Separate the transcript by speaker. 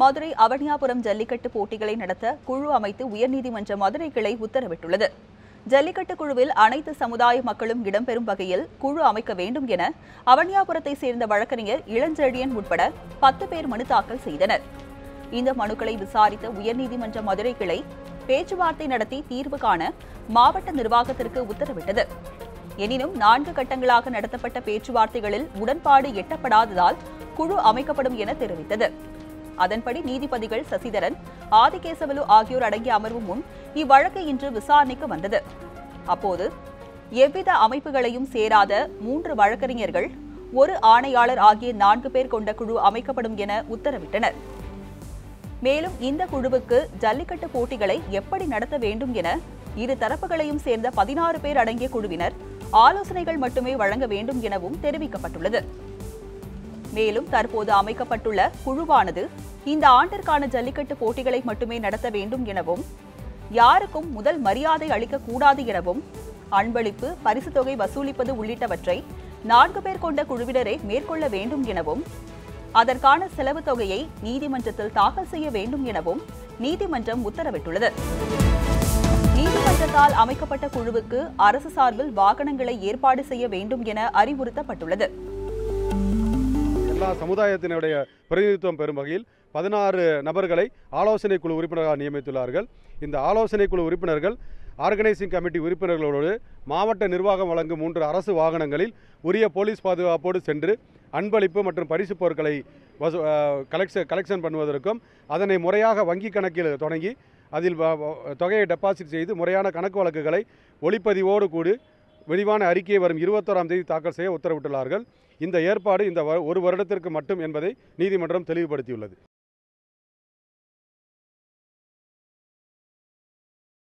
Speaker 1: மதுரை அவனியாபுரம் ஜல்லிக்கட்டு போட்டிகளை நடத்த குழு அமைத்து உயர்நீதிமன்ற மதுரை கிளை உத்தரவிட்டுள்ளது. ஜல்லிக்கட்டு குழுவில் அனைத்து சமுதாய மக்களும் இடம்பெறும் வகையில் குழு அமைக்க வேண்டும் என அவனியாபுரத்தை சேர்ந்த வழக்கறிஞர் இளஞ்செழியன் உட்பட பத்து பேர் மனு தாக்கல் செய்தனர். இந்த மனுக்களை விசாரித்த உயர்நீதிமன்ற மதுரை கிளை பேச்சுவார்த்தை நடத்தி தீர்வு காண மாவட்ட நிர்வாகத்திற்கு உத்தரவிட்டது. எனினும் நான்கு கட்டங்களாக நடத்தப்பட்ட பேச்சுவார்த்தைகளில் உடன்பாடு எட்டப்படாததால் குழு அமைக்கப்படும் என தெரிவித்தது. அதன்படி நீதிபதிகள் சசிதரன் ஆதிகேசவலு ஆகியோர் அடங்கிய அமர்வு முன் இவ்வழக்கு இன்று விசாரணைக்கு வந்தது. அப்போது எவ்வித அமைப்புகளையும் சேராத மூன்று வழக்கறிஞர்கள் ஒரு ஆணையாளர் ஆகிய நான்கு பேர் கொண்ட குழு அமைக்கப்படும் என உத்தரவிட்டனர். மேலும் இந்த குழுவுக்கு ஜல்லிக்கட்டு போட்டிகளை எப்படி நடத்த வேண்டும் என இரு தரப்புகளையும் சேர்ந்த பதினாறு பேர் அடங்கிய குழுவினர் ஆலோசனைகள் மட்டுமே வழங்க வேண்டும் எனவும் தெரிவிக்கப்பட்டுள்ளது. மேலும் தற்போது அமைக்கப்பட்டுள்ள குழுவானது இந்த ஆண்டிற்கான ஜல்லிக்கட்டு போட்டிகளை மட்டுமே நடத்த வேண்டும் எனவும் யாருக்கும் முதல் மரியாதை அளிக்கக்கூடாது எனவும் அன்பளிப்பு பரிசு தொகை வசூலிப்பது உள்ளிட்டவற்றை நான்கு பேர் கொண்ட குழுவினரை மேற்கொள்ள வேண்டும் எனவும் அதற்கான செலவு தொகையை நீதிமன்றத்தில் தாக்கல் செய்ய வேண்டும் எனவும் நீதிமன்றம் உத்தரவிட்டுள்ளது. நீதிமன்றத்தால் அமைக்கப்பட்ட குழுவுக்கு அரசு சார்பில் வாகனங்களை ஏற்பாடு செய்ய வேண்டும் என அறிவுறுத்தப்பட்டுள்ளது.
Speaker 2: எல்லா சமுதாயத்தினுடைய பிரதிநிதித்துவம் பெறும் வகையில் பதினாறு நபர்களை ஆலோசனை குழு உறுப்பினராக நியமித்துள்ளார்கள். இந்த ஆலோசனை குழு உறுப்பினர்கள் ஆர்கனைசிங் கமிட்டி உறுப்பினர்களோடு மாவட்ட நிர்வாகம் வழங்கும் மூன்று அரசு வாகனங்களில் உரிய போலீஸ் பாதுகாப்போடு சென்று அன்பளிப்பு மற்றும் பரிசு பொருட்களை வசூ கலெக்ஷன் கலெக்ஷன் பண்ணுவதற்கும் அதனை முறையாக வங்கி கணக்கில் தொடங்கி அதில் தொகையை டெபாசிட் செய்து முறையான கணக்கு வழக்குகளை ஒளிப்பதிவோடு கூடி விரிவான அறிக்கையை வரும் இருபத்தோராம் தேதி தாக்கல் செய்ய உத்தரவிட்டுள்ளார்கள். இந்த ஏற்பாடு இந்த ஒரு வருடத்திற்கு மட்டும் என்பதை நீதிமன்றம் தெளிவுபடுத்தியுள்ளது.